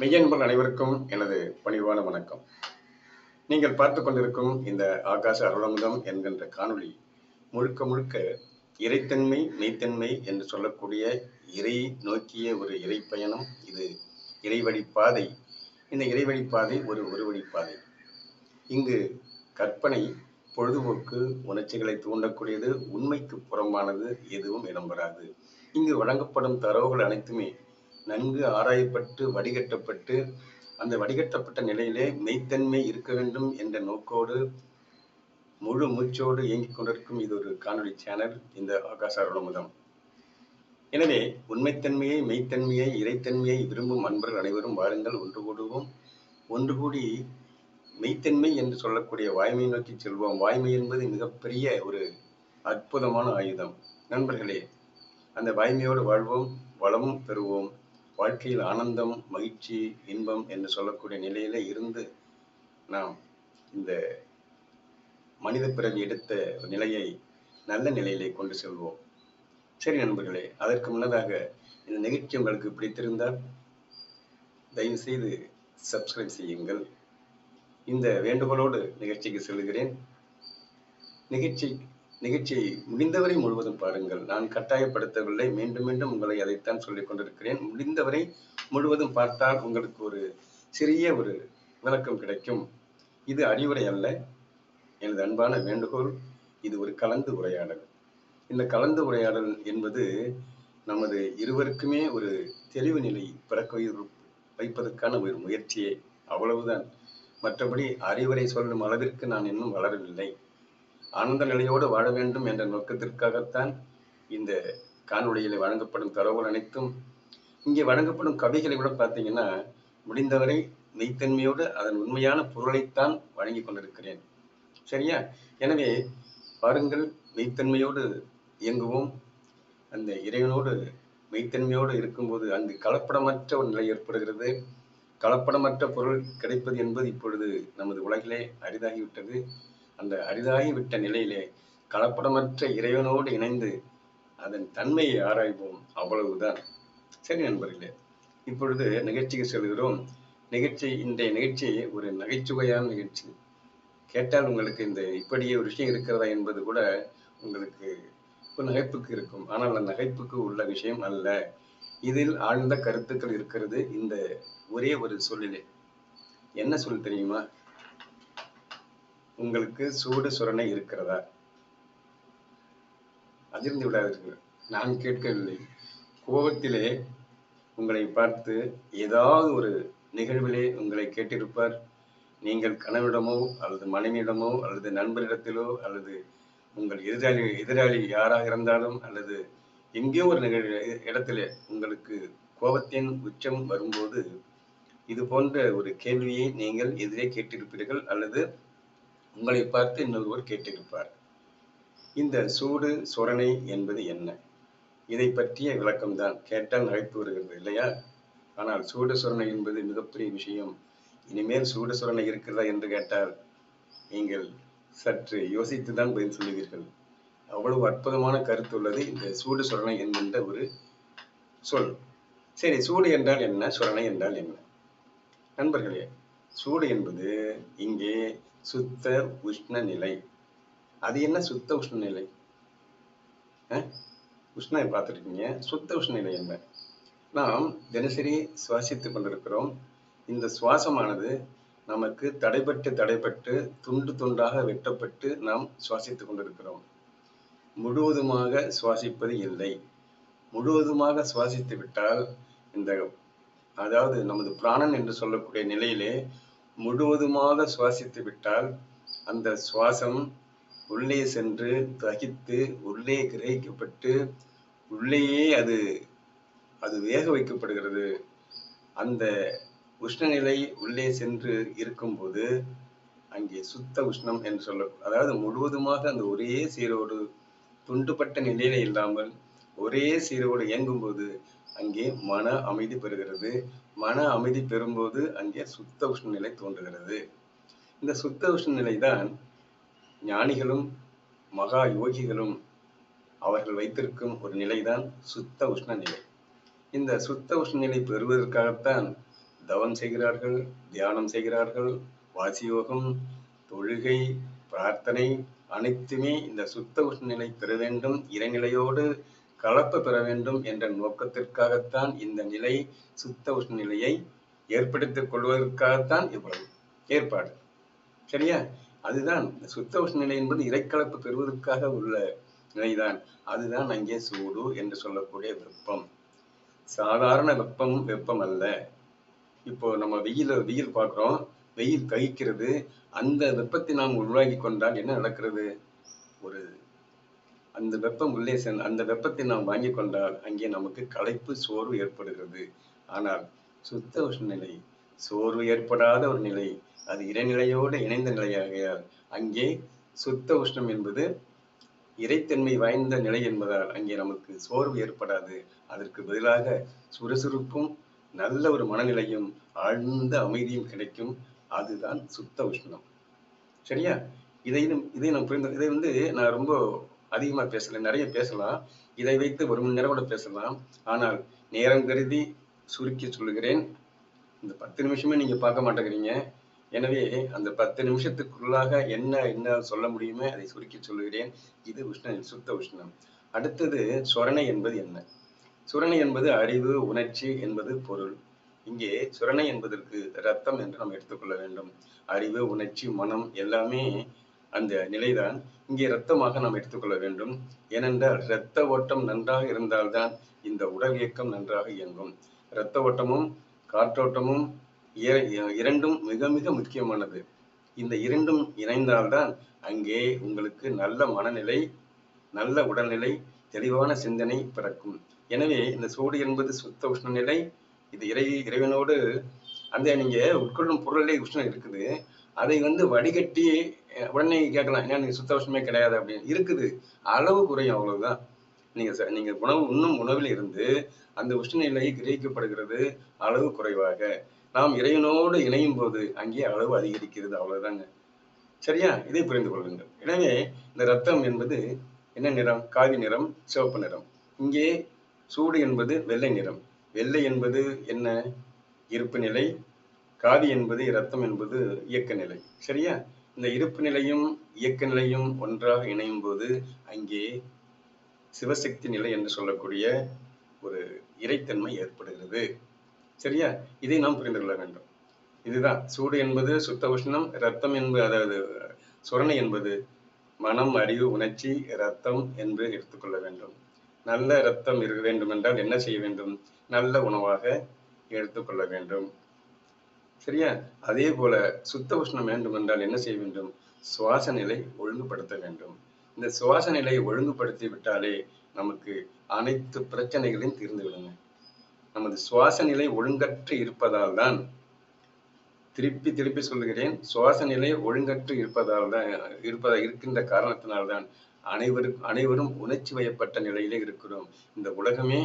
மெய்யன்பர் அனைவருக்கும் எனது பணிவான வணக்கம். நீங்கள் பார்த்து கொண்டிருக்கும் இந்த ஆகாச அருளமுதம் என்கின்ற காணொளி முழுக்க முழுக்க இறைத்தன்மை மெய்த்தன்மை என்று சொல்லக்கூடிய இறை நோக்கிய ஒரு இறை பயணம் இது இறைவழி பாதை. இந்த இறைவழி பாதை ஒரு ஒருவழி பாதை. இங்கு கற்பனை பொழுதுபோக்கு உணர்ச்சிகளை தூண்டக்கூடியது உண்மைக்கு புறம்பானது எதுவும் இடம்பெறாது. இங்கு வழங்கப்படும் தரவுகள் அனைத்துமே நன்கு ஆராயப்பட்டு வடிகட்டப்பட்டு அந்த வடிகட்டப்பட்ட நிலையிலே மெய்த்தன்மை இருக்க வேண்டும் என்ற நோக்கோடு முழு மூச்சோடு இயங்கிக் கொண்டிருக்கும் இது ஒரு காணொலி சேனல் இந்த ஆகாச அருளமுதம் எனவே உண்மைத்தன்மையை மெய்த்தன்மையை இறைத்தன்மையை விரும்பும் அன்பர்கள் அனைவரும் வாருங்கள் ஒன்று கூடுவோம். ஒன்று கூடி மெய்த்தன்மை என்று சொல்லக்கூடிய வாய்மை நோக்கி செல்வோம். வாய்மை என்பது மிகப்பெரிய ஒரு அற்புதமான ஆயுதம். நண்பர்களே அந்த வாய்மையோடு வாழ்வோம் வளமும் பெறுவோம். வாழ்க்கையில் ஆனந்தம் மகிழ்ச்சி இன்பம் என்று சொல்லக்கூடிய நிலையில இருந்து நாம் இந்த மனித பிறவி எடுத்த நிலையை நல்ல நிலையிலே கொண்டு செல்வோம். சரி நண்பர்களே அதற்கு முன்னதாக இந்த நிகழ்ச்சி உங்களுக்கு பிடித்திருந்தால் தயவு செய்து சப்ஸ்கிரைப் செய்யுங்கள். இந்த வேண்டுகோளோடு நிகழ்ச்சிக்கு செல்கிறேன். நிகழ்ச்சி நிகழ்ச்சியை முடிந்தவரை முழுவதும் பாருங்கள். நான் கட்டாயப்படுத்தவில்லை. மீண்டும் மீண்டும் உங்களை அதைத்தான் சொல்லிக் கொண்டிருக்கிறேன். முடிந்தவரை முழுவதும் பார்த்தால் உங்களுக்கு ஒரு சிறிய ஒரு விளக்கம் கிடைக்கும். இது அறிவுரை அல்ல. எனது அன்பான வேண்டுகோள் இது ஒரு கலந்து உரையாடல். இந்த கலந்து உரையாடல் என்பது நமது இருவருக்குமே ஒரு தெளிவு நிலை பிறக்க வைப்பதற்கான ஒரு முயற்சியே. அவ்வளவுதான். மற்றபடி அறிவுரை சொல்லும் அளவிற்கு நான் இன்னும் வளரவில்லை. ஆனந்த நிலையோடு வாழ வேண்டும் என்ற நோக்கத்திற்காகத்தான் இந்த காணொளியில் வழங்கப்படும் தரவுகள் அனைத்தும் இங்கே வழங்கப்படும் கவிகளை கூட பார்த்தீங்கன்னா முடிந்தவரை மெய்த்தன்மையோடு அதன் உண்மையான பொருளைத்தான் வழங்கி கொண்டிருக்கிறேன். சரியா? எனவே பாருங்கள் மெய்த்தன்மையோடு இயங்குவோம். அந்த இறைவனோடு மெய்த்தன்மையோடு இருக்கும்போது அங்கு கலப்படமற்ற ஒரு நிலை ஏற்படுகிறது. கலப்படமற்ற பொருள் கிடைப்பது என்பது இப்பொழுது நமது உலகிலே அரிதாகிவிட்டது. அந்த அரிதாகிவிட்ட நிலையிலே கலப்படமற்ற இறைவனோடு இணைந்து அதன் தன்மையை ஆராய்வோம் அவ்வளவுதான். சரி நண்பர்களே இப்பொழுது நிகழ்ச்சிக்கு செல்கிறோம். நிகழ்ச்சி இன்றைய நிகழ்ச்சி ஒரு நகைச்சுவையான நிகழ்ச்சி. கேட்டால் உங்களுக்கு இந்த இப்படியே ஒரு விஷயம் இருக்கிறதா என்பது கூட உங்களுக்கு ஒரு நகைப்புக்கு இருக்கும். ஆனால் அந்த நகைப்புக்கு உள்ள விஷயம் அல்ல. இதில் ஆழ்ந்த கருத்துக்கள் இருக்கிறது இந்த ஒரே ஒரு சொல்லிலே. என்ன சொல் தெரியுமா? உங்களுக்கு சூடு சுரணை இருக்கிறதா? அதிர்ந்து விடாதீர்கள். நான் கேட்கவில்லை. கோபத்திலே உங்களை பார்த்து ஏதாவது ஒரு நிகழ்விலே உங்களை கேட்டிருப்பார். நீங்கள் கணவனிடமோ அல்லது மனைவியிடமோ அல்லது நண்பரிடத்திலோ அல்லது உங்கள் எதிராளி எதிராளி யாராக இருந்தாலும் அல்லது எங்கேயோ ஒரு நிகழ்வு இடத்திலே உங்களுக்கு கோபத்தின் உச்சம் வரும்போது இது போன்ற ஒரு கேள்வியை நீங்கள் எதிரே கேட்டிருப்பீர்கள் அல்லது உங்களை பார்த்து இன்னொருவர் கேட்டிருப்பார். இந்த சூடு சுரணை என்பது என்ன? இதை பற்றிய விளக்கம்தான். கேட்டால் நகைப்பு வருகிறது இல்லையா? ஆனால் சூடு சுரணை என்பது மிகப்பெரிய விஷயம். இனிமேல் சூடு சுரணை இருக்கிறதா என்று கேட்டால் நீங்கள் சற்று யோசித்துதான் பதில் சொல்லுவீர்கள். அவ்வளவு அற்புதமான கருத்து உள்ளது இந்த சூடு சுரணை என்கின்ற ஒரு சொல். சரி சூடு என்றால் என்ன? சுரணை என்றால் என்ன? நண்பர்களே சூடு என்பது இங்கே சுத்த உஷ்ண நிலை அது என்ன சுத்த உஷ்ண நிலை அஹ்? உஷ்ணை பார்த்துருக்கீங்க. சுத்த உஷ்ண நிலை என்ன? நாம் தினசரி சுவாசித்துக் கொண்டிருக்கிறோம். இந்த சுவாசமானது நமக்கு தடைப்பட்டு தடைப்பட்டு துண்டு துண்டாக வெட்டப்பட்டு நாம் சுவாசித்துக் கொண்டிருக்கிறோம். முழுவதுமாக சுவாசிப்பது இல்லை. முழுவதுமாக சுவாசித்து விட்டால் இந்த அதாவது நமது பிராணன் என்று சொல்லக்கூடிய நிலையிலே முழுவதுமாக சுவாசித்து விட்டால் அந்த சுவாசம் உள்ளே சென்று தகித்து உள்ளே கிரகிக்கப்பட்டு உள்ளேயே அது அது வேக வைக்கப்படுகிறது. அந்த உஷ்ணநிலை உள்ளே சென்று இருக்கும்போது அங்கே சுத்த உஷ்ணம் என்று சொல்ல அதாவது முழுவதுமாக அந்த ஒரே சீரோடு துண்டுபட்ட நிலையில இல்லாமல் ஒரே சீரோடு இயங்கும்போது அங்கே மன அமைதி பெறுகிறது. மன அமைதி பெறும்போது அங்கே சுத்த உஷ்ண நிலை தோன்றுகிறது. இந்த சுத்த உஷ்ண நிலைதான் ஞானிகளும் மகா யோகிகளும் அவர்கள் வைத்திருக்கும் ஒரு நிலைதான் சுத்த உஷ்ண நிலை இந்த சுத்த உஷ்ண நிலை பெறுவதற்காகத்தான் தவம் செய்கிறார்கள் தியானம் செய்கிறார்கள் வாசியோகம் தொழுகை பிரார்த்தனை அனைத்துமே இந்த சுத்த உஷ்ண நிலை பெற வேண்டும். இறைநிலையோடு கலப்பு பெற வேண்டும் என்ற நோக்கத்திற்காகத்தான் இந்த நிலை சுத்த உஷ்ண நிலையை ஏற்படுத்திக் கொள்வதற்காகத்தான் இவ்வளவு ஏற்பாடு. சரியா? அதுதான். சுத்த உஷ்ண நிலை என்பது இறைக்கலப்பு பெறுவதற்காக உள்ள நிலைதான். அதுதான் அங்கே சூடு என்று சொல்லக்கூடிய வெப்பம். சாதாரண வெப்பம் வெப்பம் அல்ல. இப்போ நம்ம வெயில வெயில் பார்க்குறோம். வெயில் கழிக்கிறது அந்த வெப்பத்தை நாம் உருவாக்கி கொண்டால் என்ன நடக்கிறது? ஒரு அந்த வெப்பம் உள்ளே சென் அந்த வெப்பத்தை நாம் வாங்கி கொண்டால் அங்கே நமக்கு களைப்பு சோர்வு ஏற்படுகிறது. ஆனால் சுத்த உஷ்ண நிலை சோர்வு ஏற்படாத ஒரு நிலை அது இறைநிலையோடு இணைந்த நிலையாகையால் அங்கே சுத்த உஷ்ணம் என்பது இறைத்தன்மை வாய்ந்த நிலை என்பதால் அங்கே நமக்கு சோர்வு ஏற்படாது. அதற்கு பதிலாக சுறுசுறுப்பும் நல்ல ஒரு மனநிலையும் ஆழ்ந்த அமைதியும் கிடைக்கும். அதுதான் சுத்த உஷ்ணம். சரியா? இதை இதை நான் புரிந்து இதை வந்து நான் ரொம்ப அதிகமா பேசல நிறைய பேசலாம். இதை வைத்து ஒரு மணி நேரம் கூட பேசலாம். ஆனால் நேரம் கருதி சுருக்கி சொல்லுகிறேன். இந்த பத்து நிமிஷமே நீங்க பார்க்க மாட்டேங்கிறீங்க. எனவே அந்த பத்து நிமிஷத்துக்குள்ளாக என்ன என்ன சொல்ல முடியுமோ அதை சுருக்கி சொல்லுகிறேன். இது உஷ்ணம் சுத்த உஷ்ணம். அடுத்தது சொரணை என்பது என்ன? சுரணை என்பது அறிவு உணர்ச்சி என்பது பொருள். இங்கே சுரணை என்பதற்கு ரத்தம் என்று நாம் எடுத்துக்கொள்ள வேண்டும். அறிவு உணர்ச்சி மனம் எல்லாமே அந்த நிலைதான் இங்கே இரத்தமாக நாம் எடுத்துக்கொள்ள வேண்டும். ஏனென்றால் இரத்த ஓட்டம் நன்றாக இருந்தால்தான் இந்த உடல் இயக்கம் நன்றாக இயங்கும். இரத்த ஓட்டமும் காற்றோட்டமும் இரண்டும் மிக மிக முக்கியமானது. இந்த இரண்டும் இணைந்தால்தான் அங்கே உங்களுக்கு நல்ல மனநிலை நல்ல உடல்நிலை தெளிவான சிந்தனை பிறக்கும். எனவே இந்த சூடு என்பது சுத்த உஷ்ண நிலை இது இறை இறைவனோடு அந்த நீங்க உட்கொள்ளும் பொருளிலே உஷ்ணம் இருக்குது. அதை வந்து வடிகட்டி உடனே கேட்கலாம் ஏன்னா நீங்கள் சுத்த வருஷமே கிடையாது? அப்படின்னு. இருக்குது. அளவு குறையும் அவ்வளவுதான். நீங்க நீங்கள் நீங்க உணவு உண்ணும் உணவில் இருந்து அந்த உஷ்ணநிலை கிரகிக்கப்படுகிறது அளவு குறைவாக. நாம் இறைவனோடு இணையும் போது அங்கே அளவு அதிகரிக்கிறது அவ்வளவுதாங்க. சரியா? இதை புரிந்து கொள்ளுங்கள். எனவே இந்த ரத்தம் என்பது என்ன நிறம்? காவி நிறம் சிவப்பு நிறம். இங்கே சூடு என்பது வெள்ளை நிறம். வெள்ளை என்பது என்ன? இருப்பு நிலை காதி என்பது இரத்தம் என்பது இயக்க நிலை. சரியா? இந்த இருப்பு நிலையும் இயக்க நிலையும் ஒன்றாக இணையும் போது அங்கே சிவசக்தி நிலை என்று சொல்லக்கூடிய ஒரு இறைத்தன்மை ஏற்படுகிறது. சரியா? இதை நாம் புரிந்து கொள்ள வேண்டும். இதுதான். சூடு என்பது சுத்த உஷ்ணம் ரத்தம் என்பது அதாவது சுரணை என்பது மனம் அறிவு உணர்ச்சி ரத்தம் என்று எடுத்துக்கொள்ள வேண்டும். நல்ல ரத்தம் இருக்க வேண்டும் என்றால் என்ன செய்ய வேண்டும்? நல்ல உணவாக எடுத்துக்கொள்ள வேண்டும். சரியா? அதே போல சுத்த உஷ்ணம் வேண்டும் என்றால் என்ன செய்ய வேண்டும்? சுவாச நிலை ஒழுங்குபடுத்த வேண்டும். இந்த சுவாச நிலையை ஒழுங்குபடுத்தி விட்டாலே நமக்கு அனைத்து பிரச்சனைகளையும் தீர்ந்து விடுங்க. நமது சுவாச நிலை ஒழுங்கற்று இருப்பதால் தான் திருப்பி திருப்பி சொல்லுகிறேன் சுவாச நிலை ஒழுங்கற்று இருப்பதால் தான் இருப்பதா இருக்கின்ற காரணத்தினால்தான் அனைவரும் அனைவரும் உணர்ச்சி வயப்பட்ட நிலையிலே இருக்கிறோம். இந்த உலகமே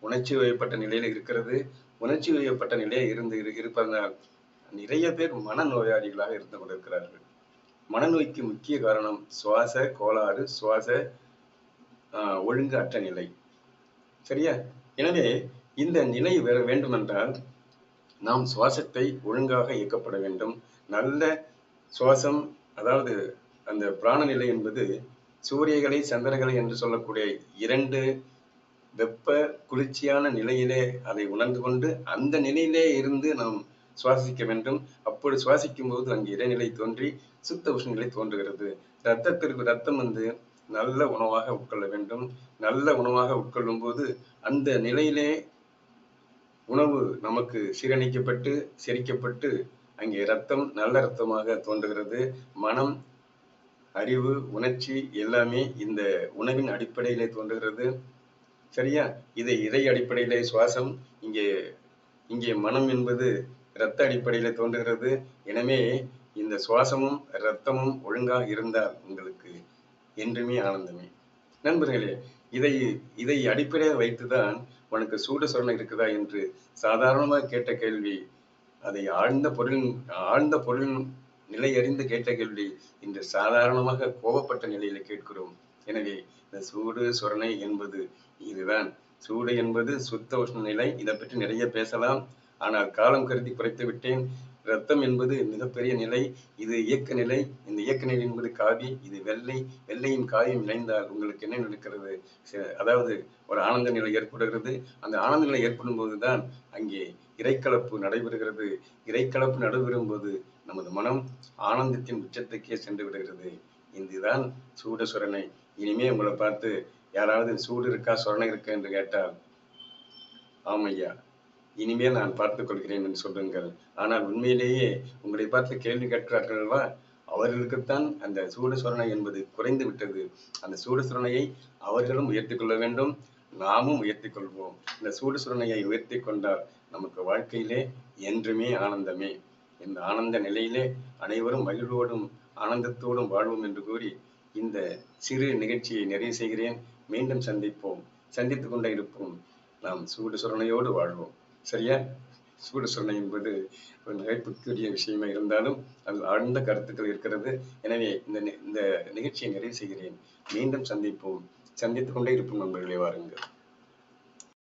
உணர்ச்சி வயப்பட்ட நிலையில இருக்கிறது. உணர்ச்சி வயப்பட்ட நிலையை இருந்து இரு- இருப்பதனால் நிறைய பேர் மனநோயாளிகளாக இருந்து கொண்டிருக்கிறார்கள். மனநோய்க்கு முக்கிய காரணம் சுவாச கோளாறு சுவாச ஆஹ், ஒழுங்கு அற்ற நிலை. சரியா? எனவே இந்த நிலை வர வேண்டுமென்றால் நாம் சுவாசத்தை ஒழுங்காக இயக்கப்பட வேண்டும். நல்ல சுவாசம் அதாவது அந்த பிராண நிலை என்பது சூரியகளை சந்திரகளை என்று சொல்லக்கூடிய இரண்டு வெப்ப குளிர்ச்சியான நிலையிலே அதை உணர்ந்து கொண்டு அந்த நிலையிலே இருந்து நாம் சுவாசிக்க வேண்டும். அப்படி சுவாசிக்கும் போது அங்கே இடைநிலை தோன்றி சுத்த உஷ்ணநிலை தோன்றுகிறது. ரத்தத்திற்கு ரத்தம் வந்து நல்ல உணவாக உட்கொள்ள வேண்டும். நல்ல உணவாக உட்கொள்ளும் போது அந்த நிலையிலே உணவு நமக்கு சீரணிக்கப்பட்டு செரிக்கப்பட்டு அங்கே ரத்தம் நல்ல ரத்தமாக தோன்றுகிறது. மனம் அறிவு உணர்ச்சி எல்லாமே இந்த உணவின் அடிப்படையிலே தோன்றுகிறது. சரியா? இதை இறை அடிப்படையிலே சுவாசம் இங்கே இங்கே மனம் என்பது இரத்த அடிப்படையில தோன்றுகிறது. எனவே இந்த சுவாசமும் இரத்தமும் ஒழுங்காக இருந்தால் உங்களுக்கு என்றுமே ஆனந்தமே. நண்பர்களே இதை இதை அடிப்படையாக வைத்துதான் உனக்கு சூடு சொரணம் இருக்குதா என்று சாதாரணமாக கேட்ட கேள்வி அதை ஆழ்ந்த பொருளின் ஆழ்ந்த பொருளின் நிலை அறிந்து கேட்ட கேள்வி இன்று சாதாரணமாக கோபப்பட்ட நிலையில கேட்கிறோம். எனவே இந்த சூடு சுரணை என்பது இதுதான். சூடு என்பது சுத்த உஷ்ண நிலை இதை பற்றி நிறைய பேசலாம். ஆனால் காலம் கருதி குறைத்து விட்டேன். ரத்தம் என்பது மிகப்பெரிய நிலை இது இயக்க நிலை. இந்த இயக்க நிலை என்பது காவி இது வெள்ளை. வெள்ளையும் காவியும் இணைந்தால் உங்களுக்கு என்ன நடக்கிறது? அதாவது ஒரு ஆனந்த நிலை ஏற்படுகிறது. அந்த ஆனந்த நிலை ஏற்படும் போதுதான் அங்கே இறைக்கலப்பு நடைபெறுகிறது. இறைக்கலப்பு நடைபெறும் போது நமது மனம் ஆனந்தத்தின் உச்சத்துக்கே சென்று விடுகிறது. இதுதான் சூடசுரனை இனிமே உங்களை பார்த்து யாராவது சூடு இருக்கா சொரணை இருக்கா என்று கேட்டால் ஆமையா இனிமேல் நான் பார்த்துக் கொள்கிறேன் என்று சொல்லுங்கள். ஆனால் உண்மையிலேயே உங்களை பார்த்து கேள்வி கேட்கிறார்கள்வா அவர்களுக்குத்தான் அந்த சூடு சுரணை என்பது குறைந்து விட்டது. அந்த சூடு சுரணையை அவர்களும் உயர்த்தி கொள்ள வேண்டும் நாமும் உயர்த்தி கொள்வோம். இந்த சூடு சுரணையை உயர்த்தி கொண்டால் நமக்கு வாழ்க்கையிலே என்றுமே ஆனந்தமே. இந்த ஆனந்த நிலையிலே அனைவரும் மகிழ்வோடும் ஆனந்தத்தோடும் வாழ்வோம் என்று கூறி இந்த சிறு நிகழ்ச்சியை நிறைவு செய்கிறேன். மீண்டும் சந்திப்போம். சந்தித்துக் கொண்டே இருப்போம். நாம் சூடு சுரணையோடு வாழ்வோம். சரியா? சூடு சுரணை என்பது ஒரு நகைப்புக்குரிய விஷயமா இருந்தாலும் அதில் ஆழ்ந்த கருத்துக்கள் இருக்கிறது. எனவே இந்த இந்த நிகழ்ச்சியை நிறைவு செய்கிறேன். மீண்டும் சந்திப்போம். சந்தித்துக் கொண்டே இருப்போம் நண்பர்களே வாருங்கள்.